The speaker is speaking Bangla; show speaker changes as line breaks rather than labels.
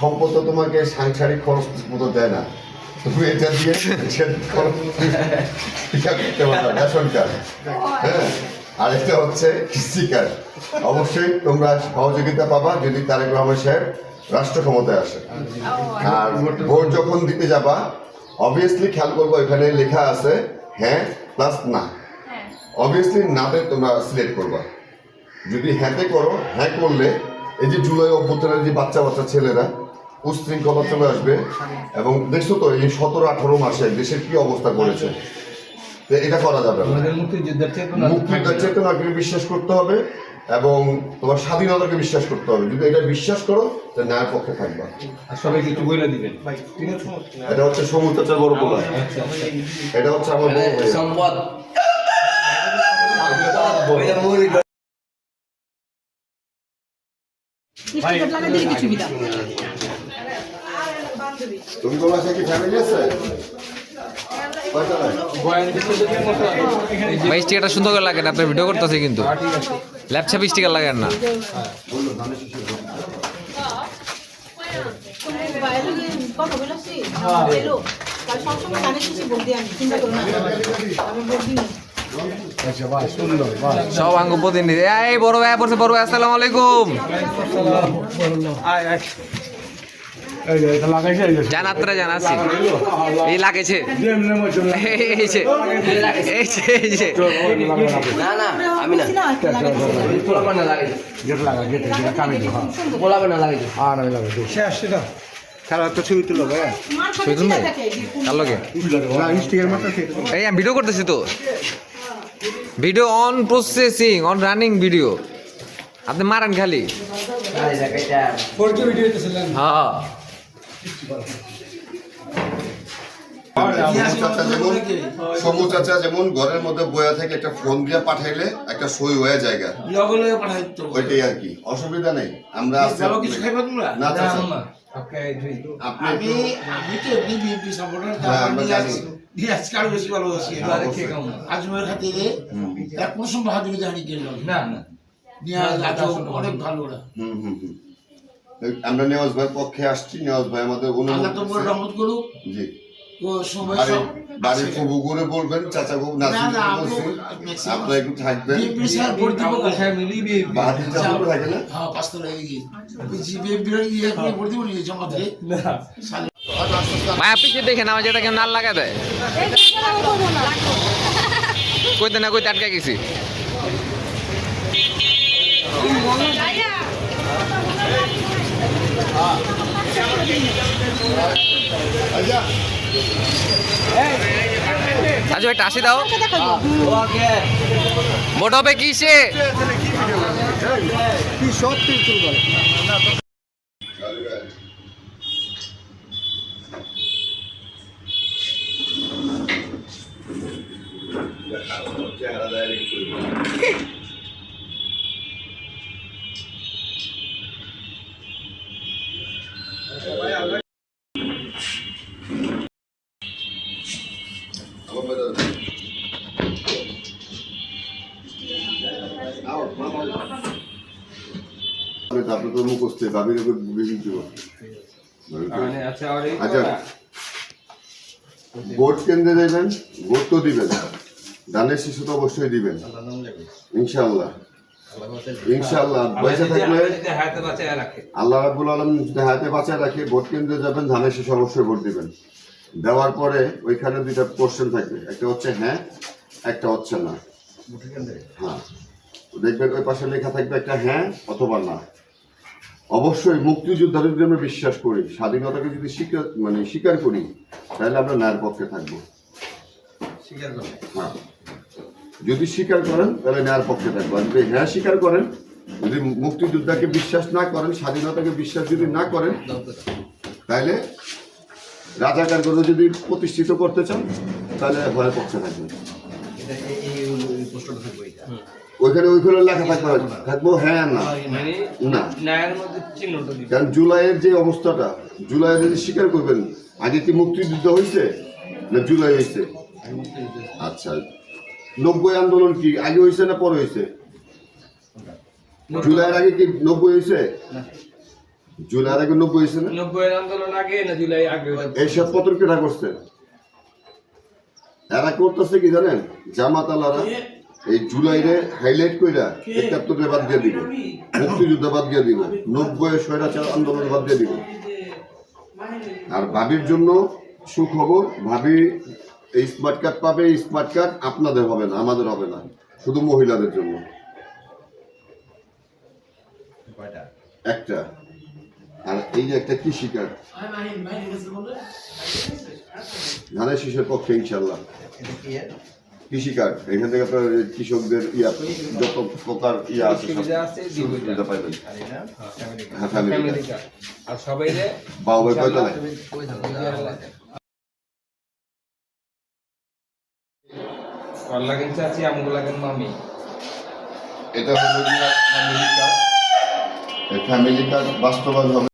সম্পদ তোমাকে সাংসারিক খরচ মতো দেয় না। তুমি এটা দিয়ে সে খরচ টিকা করতে পারো রেশন কার্ড হ্যাঁ আর এটা হচ্ছে কৃষি কার্ড অবশ্যই তোমরা সহযোগিতা পাবা যদি তারেক রহমান সাহেব রাষ্ট্র ক্ষমতায় আসে। আর ভোট যখন দিতে যাবা অবভিয়াসলি খেয়াল করব এখানে লেখা আছে হ্যাঁ প্লাস না। অবভিয়াসলি নাতে তোমরা সিলেক্ট করবা। যদি হ্যাঁতে করো হ্যাঁ করলে এই যে জুলাই অভ্যুত্থানের যে বাচ্চা বাচ্চা ছেলেরা উশৃঙ্খলা চলে আসবে এবং দেখছ তো এই সতেরো আঠারো মাসে দেশের কি অবস্থা করেছে। তো এটা করা যাবে
মুক্তিযোদ্ধার
চেতনাকে বিশ্বাস করতে হবে এবং তোমার স্বাধীনতাকে বিশ্বাস করতে হবে। যদি এটা বিশ্বাস করো তাহলে ন্যায়ের পক্ষে থাকবা।
আর সবাইকে একটু বলে দিবেন।
এটা হচ্ছে সমুদ্রের বড় পোলা
আচ্ছা।
এটা হচ্ছে আমার
সম্পদ
স্টিকার লাগাই দিলে কি সুবিধা
তুমি তোমার কি ফ্যামিলি আছে?
ভাই স্টিকারটা সুন্দর করে লাগেন আপনার ভিডিও করতেছে কিন্তু।
হ্যাঁ, ঠিক আছে
ল্যাপটপ স্টিকার লাগেন না।
সবসময় বলতে আমি চিন্তা করো না আমি বলবি
সব আঙ্গ প্রতিনিধি। এই বড় ভাই পড়ছে বড় ভাই আসসালামু আলাইকুম। জান আপনারা জান আছি এই লাগেছে এই যে এই যে এই যে।
না না আমি না। পোলাপা না লাগে পোলাপা না লাগে
ছবি তুলবে কার লগে? এই আমি ভিডিও করতেছি তো। Video on processing on running video আপনি মারেন খালি। হ্যাঁ।
সমু চাচা যেমন সমু চাচা যেমন ঘরের মধ্যে বয়া থেকে একটা ফোন দিয়ে পাঠাইলে একটা সই হয়ে জায়গা ওইটাই আর কি। অসুবিধা নেই। আমরা না চাচা। আপনি
আমি আমি তো বিএনপি সাপোর্টার
হ্যাঁ,
আজকে আরও বেশি ভালোবাসি।
কেমন?
আজমের খাতিরে এক কোনো সময় বাহাদুরি হানি গেলাম
না না।
অনেক ভালো ওরা।
হুম হুম হুম। আমরা নেওয়াজ ভাইয়ের পক্ষে আসছি নেওয়াজ ভাই আমাদের অনুমতি
রহমত করুক।
জি। বাড়ির ফুবু করে বলবেন চাচা বউ
না,
আপনারা একটু থাকবেন। চাচা বউ থাকে না?
হ্যাঁ পাঁচতলা এগিয়ে বিএনপি ইয়ে করে ভোট দিব নিয়ে জমাতে
ভাই, আপনি যে দেখেন আমার যেটা কেউ নাল লাগা দেয়? কইতে না কইতে আটকে গেছি। আজ একটা আসি দাও। মোট কিসে?
আপনি তো মুখস্থ ভাবির উপর বিভিন্ন
মানে আচ্ছা আর এই
আচ্ছা। ভোট কেন্দ্রে দেবেন ভোট তো দিবেন ধানের শিশু তো অবশ্যই দিবেন। পয়সা থাকলে
রাখে।
আল্লাহ রাবুল আলম হাতে বাঁচায় রাখে ভোট কেন্দ্রে যাবেন ধানের শিশু অবশ্যই ভোট দিবেন। দেওয়ার পরে ওইখানে দুইটা কোশ্চেন থাকবে। একটা হচ্ছে হ্যাঁ একটা হচ্ছে না। হ্যাঁ। দেখবেন ওই পাশে লেখা থাকবে একটা হ্যাঁ অথবা না। অবশ্যই মুক্তিযোদ্ধাদের যদি আমরা বিশ্বাস করি। স্বাধীনতাকে যদি স্বীকার মানে স্বীকার করি তাহলে আমরা ন্যায়ের পক্ষে থাকব। হ্যাঁ। যদি স্বীকার করেন তাহলে ন্যায়ের পক্ষে থাকব। আর যদি হ্যাঁ স্বীকার করেন যদি মুক্তিযোদ্ধাকে বিশ্বাস না করেন স্বাধীনতাকে বিশ্বাস যদি না করেন তাহলে রাজাকারগুলো যদি প্রতিষ্ঠিত করতে চান তাহলে ভয়ের পক্ষে থাকবেন। ওইখানে ওইখানে লেখা থাকবে থাকব হ্যাঁ না।
মানে
না।
দিবে।
কারণ জুলাইয়ের যে অবস্থাটা জুলাই যদি স্বীকার করবেন আগে কি মুক্তিযুদ্ধ হয়েছে না জুলাই হয়েছে। আচ্ছা। নব্বই আন্দোলন কি আগে হয়েছে না পরে হয়েছে? জুলাইয়ের আগে কি নব্বই হয়েছে? জুলাইয়ের আগে নব্বই হয়েছে না?
নব্বই আন্দোলন আগে না জুলাই আগে
এরশাদ পত্র কেটা করছে? এরা করতেছে কি জানেন? জামাত আলারা এই জুলাইরে হাইলাইট কইরা একাত্তরে বাদ দিয়ে দিব। মুক্তিযুদ্ধ বাদ দিয়ে দিব। নব্বই স্বৈরাচার আন্দোলন বাদ দিয়ে দিব। আর ভাবির জন্য সুখবর ভাবি এই স্মার্ট কার্ড পাবে এই স্মার্ট কার্ড আপনাদের হবে না আমাদের হবে না শুধু মহিলাদের জন্য। একটা। আর এই যে একটা কৃষি কার্ড ধানের শীষের পক্ষে ইনশাল্লাহ। কৃষি কার্ড এখান থেকে আপনার কৃষকদের ইয়া যত প্রকার ইয়া আছে
সুবিধা
পাইবেন। হ্যাঁ ফ্যামিলি
কার্ড আর সবাই রে
বাবু ভাই কয়তলায়
কিন্তু লাগেন আমগুলা কিন্তু আমি।
এটা হলো ফ্যামিলি কার্ড ফ্যামিলি কার্ড বাস্তবায়ন হবে।